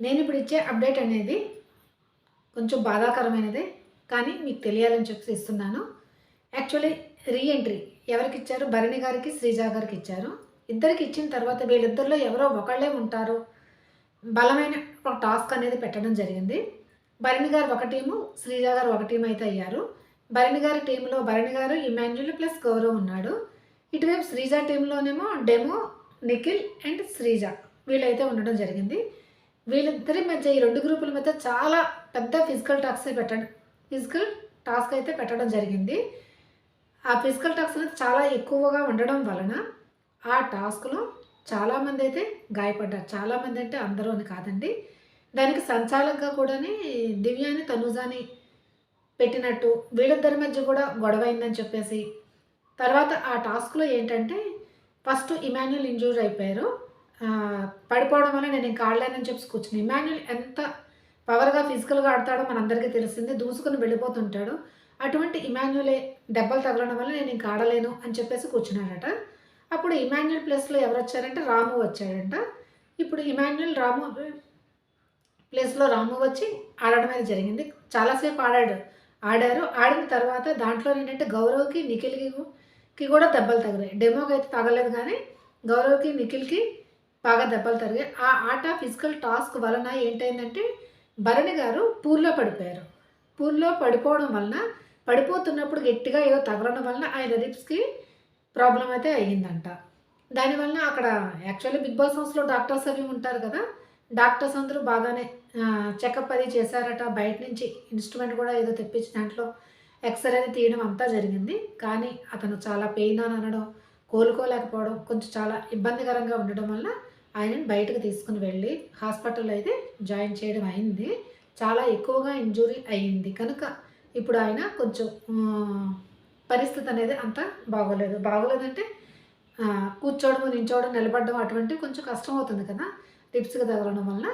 నేను ఇప్పుడు ఇచ్చే అప్డేట్ అనేది కొంచెం బాధాకరమైనదే కానీ మీకు తెలియాలని చెప్పి ఇస్తున్నాను. యాక్చువల్లీ రీఎంట్రీ ఎవరికి ఇచ్చారు? భరణి గారికి శ్రీజా గారికి ఇచ్చారు. ఇద్దరికి ఇచ్చిన తర్వాత వీళ్ళిద్దరిలో ఎవరో ఒకళ్ళే ఉంటారు. బలమైన ఒక టాస్క్ అనేది పెట్టడం జరిగింది. భరణి గారు ఒక టీము శ్రీజా గారు ఒక టీం అయితే అయ్యారు. భరణి గారి టీంలో భరణి గారు ఇమాన్యుల్ ప్లస్ గౌరవ్ ఉన్నాడు. ఇటువైపు శ్రీజ టీంలోనేమో డెమో నిఖిల్ అండ్ శ్రీజ వీళ్ళైతే ఉండడం జరిగింది. వీళ్ళిద్దరి మధ్య ఈ రెండు గ్రూపుల మధ్య చాలా పెద్ద ఫిజికల్ టాక్స్ పెట్టడం ఫిజికల్ టాస్క్ అయితే పెట్టడం జరిగింది. ఆ ఫిజికల్ టాస్క్ అనేది చాలా ఎక్కువగా ఉండడం వలన ఆ టాస్క్లో చాలామంది అయితే గాయపడ్డారు. చాలామంది అంటే అందరూ అని కాదండి. దానికి సంచాలకంగా కూడాని దివ్యాని తనుజాని పెట్టినట్టు వీళ్ళిద్దరి మధ్య కూడా గొడవ అయిందని చెప్పేసి తర్వాత ఆ టాస్క్లో ఏంటంటే ఫస్ట్ ఇమాన్యుల్ ఇంజూర్ అయిపోయారు. పడిపోవడం వల్ల నేను ఇంకా ఆడలేనని చెప్పి కూర్చుని ఇమాన్యుల్ ఎంత పవర్గా ఫిజికల్గా ఆడతాడో మనందరికీ తెలిసిందే. దూసుకుని వెళ్ళిపోతుంటాడు. అటువంటి ఇమాన్యులే దెబ్బలు తగలడం వల్ల నేను ఇంకా ఆడలేను అని చెప్పేసి కూర్చున్నాడట. అప్పుడు ఇమాన్యుల్ ప్లేస్లో ఎవరు వచ్చారంటే రాము వచ్చాడంట. ఇప్పుడు ఇమాన్యుల్ రాము ప్లేస్లో రాము వచ్చి ఆడడం అనేది జరిగింది. చాలాసేపు ఆడాడు. ఆడారు. ఆడిన తర్వాత దాంట్లో ఏంటంటే గౌరవ్కి నిఖిల్కి కూడా దెబ్బలు తగిలాయి. డెమోకి అయితే తగలేదు కానీ గౌరవ్కి నిఖిల్కి బాగా దెబ్బలు తరిగాయి ఆ ఆట ఫిజికల్ టాస్క్ వలన ఏంటైందంటే భరణి గారు పూల్లో పడిపోయారు. పూల్లో పడిపోవడం వలన పడిపోతున్నప్పుడు గట్టిగా ఏదో తగలడం వలన ఆయన రిప్స్కి ప్రాబ్లం అయితే అయ్యిందంట. దానివల్ల అక్కడ యాక్చువల్లీ బిగ్ బాస్ హౌస్లో డాక్టర్స్ అవి ఉంటారు కదా డాక్టర్స్ అందరూ బాగానే చెకప్ అది చేశారట. బయట నుంచి ఇన్స్ట్రుమెంట్ కూడా ఏదో తెప్పించి దాంట్లో ఎక్స్రే అది తీయడం అంతా జరిగింది. కానీ అతను చాలా పెయిన్ అని అనడం కోలుకోలేకపోవడం కొంచెం చాలా ఇబ్బందికరంగా ఉండడం వల్ల ఆయనను బయటకు తీసుకుని వెళ్ళి హాస్పిటల్లో అయితే జాయిన్ చేయడం అయింది. చాలా ఎక్కువగా ఇంజురీ అయింది కనుక ఇప్పుడు ఆయన కొంచెం పరిస్థితి అనేది అంత బాగోలేదు. బాగోలేదంటే కూర్చోవడం నించోవడం నిలబడడం అటువంటివి కొంచెం కష్టం అవుతుంది కదా టిప్స్కి తగలడం వల్ల.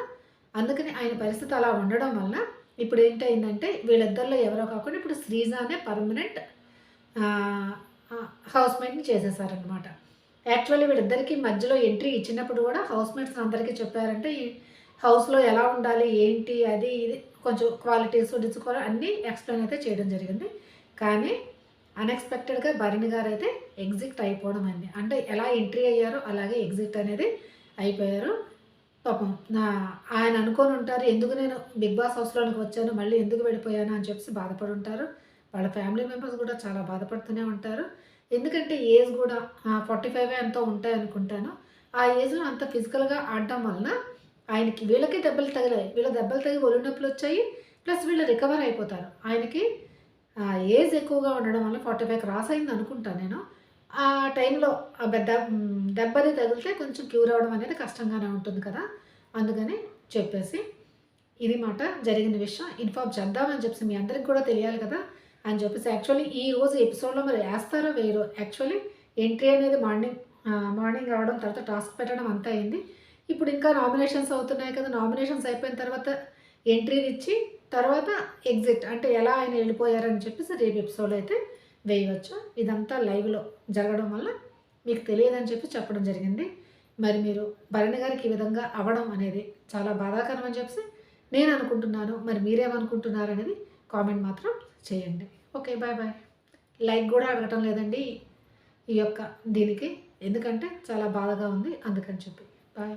అందుకని ఆయన పరిస్థితి అలా ఉండడం వల్ల ఇప్పుడు ఏంటయిందంటే వీళ్ళిద్దరిలో ఎవరో కాకుండా ఇప్పుడు శ్రీజ అనే పర్మనెంట్ హౌస్ మేట్ని చేసేసారనమాట యాక్చువల్లీ వీడిద్దరికీ మధ్యలో ఎంట్రీ ఇచ్చినప్పుడు కూడా హౌస్ మేట్స్ అందరికీ చెప్పారంటే ఈ హౌస్లో ఎలా ఉండాలి ఏంటి అది ఇది కొంచెం క్వాలిటీస్ డిస్కోవాలి అన్నీ ఎక్స్ప్లెయిన్ అయితే చేయడం జరిగింది. కానీ అన్ఎక్స్పెక్టెడ్గా భరణి గారు అయితే ఎగ్జిట్ అయిపోవడం అండి. అంటే ఎలా ఎంట్రీ అయ్యారో అలాగే ఎగ్జిట్ అనేది అయిపోయారు. పాపం నా ఆయన అనుకొని ఉంటారు ఎందుకు నేను బిగ్ బాస్ హౌస్లోనికి వచ్చాను మళ్ళీ ఎందుకు వెళ్ళిపోయాను అని చెప్పి బాధపడి ఉంటారు. వాళ్ళ ఫ్యామిలీ మెంబర్స్ కూడా చాలా బాధపడుతూనే ఉంటారు. ఎందుకంటే ఏజ్ కూడా ఫార్టీ ఫైవ్ ఎంతో ఉంటాయి అనుకుంటాను ఆ ఏజ్లో అంత ఫిజికల్గా ఆడటం వలన ఆయనకి వీళ్ళకి దెబ్బలు తగిలాయి. వీళ్ళ దెబ్బలు తగిలి ఒళ్ళు నొప్పులు వచ్చాయి ప్లస్ వీళ్ళు రికవర్ అయిపోతారు. ఆయనకి ఏజ్ ఎక్కువగా ఉండడం వల్ల ఫార్టీ ఫైవ్ క్రాస్ అయింది అనుకుంటాను నేను. ఆ టైంలో ఆ పెద్ద దెబ్బది తగిలితే కొంచెం క్యూర్ అవ్వడం అనేది కష్టంగానే ఉంటుంది కదా. అందుకని చెప్పేసి ఇది మాట జరిగిన విషయం. ఇన్ఫార్మ్ చేద్దామని చెప్పేసి మీ అందరికి కూడా తెలియాలి కదా. అని చెప్పేసి యాక్చువల్లీ ఈ రోజు ఎపిసోడ్లో మరి వేస్తారో వేరు యాక్చువల్లీ ఎంట్రీ అనేది మార్నింగ్ మార్నింగ్ రావడం తర్వాత టాస్క్ పెట్టడం అంతా అయింది. ఇప్పుడు ఇంకా నామినేషన్స్ అవుతున్నాయి కదా నామినేషన్స్ అయిపోయిన తర్వాత ఎంట్రీని ఇచ్చి తర్వాత ఎగ్జిట్ అంటే ఎలా ఆయన వెళ్ళిపోయారని చెప్పేసి రేపు ఎపిసోడ్ అయితే వేయవచ్చు. ఇదంతా లైవ్లో జరగడం వల్ల మీకు తెలియదని చెప్పి చెప్పడం జరిగింది. మరి మీరు భరణి గారికి ఈ విధంగా అవ్వడం అనేది చాలా బాధాకరం అని చెప్పేసి నేను అనుకుంటున్నాను. మరి మీరేమనుకుంటున్నారు అనేది కామెంట్ మాత్రం చేయండి. ఓకే బాయ్ బాయ్ లైక్ కూడా అడగటం లేదండి ఈ యొక్క దీనికి. ఎందుకంటే చాలా బాధగా ఉంది అందుకని చెప్పి. బాయ్